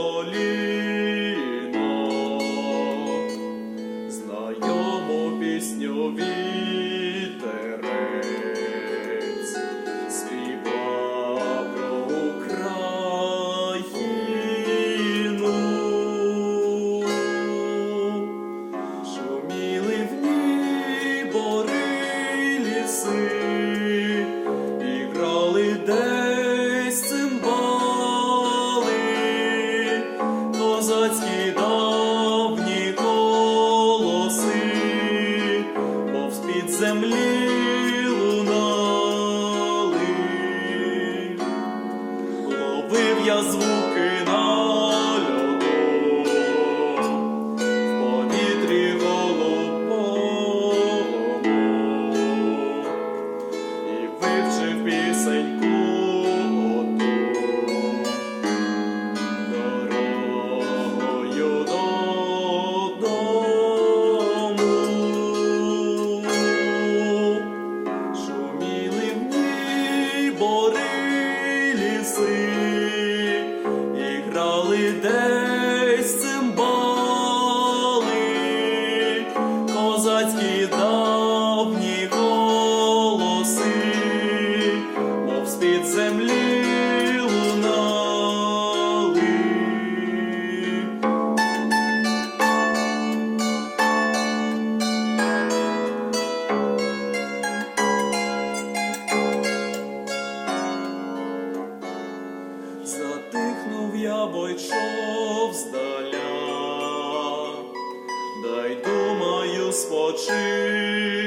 Holy يصغر людей цимбали, козацькі давні голоси, мов з під землі. або йшов здаля, дай думаю спочив.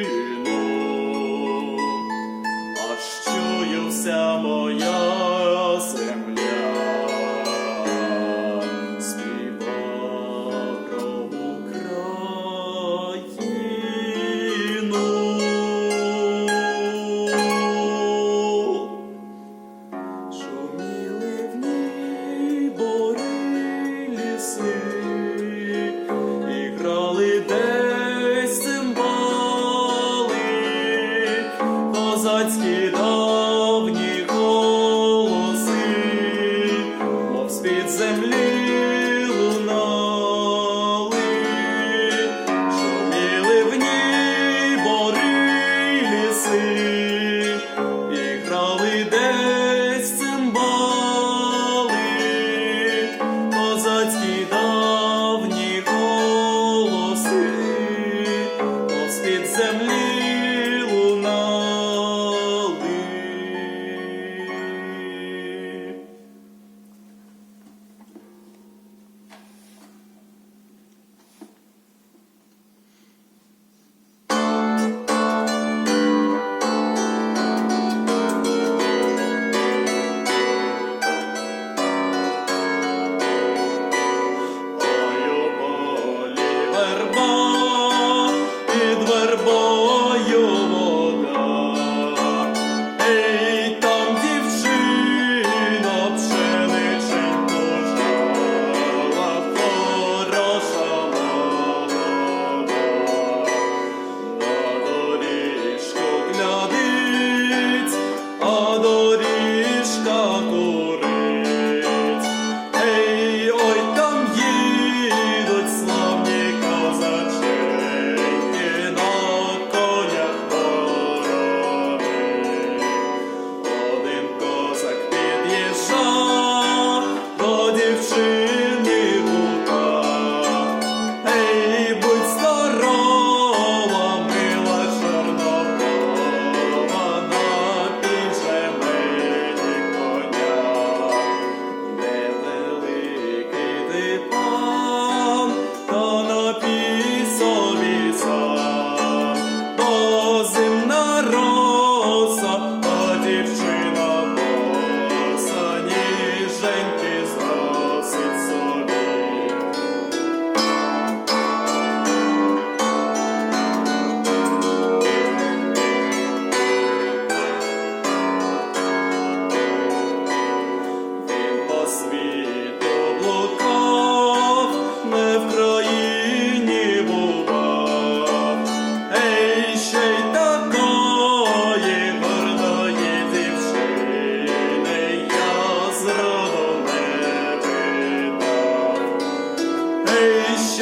Козацькі давні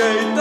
jeito.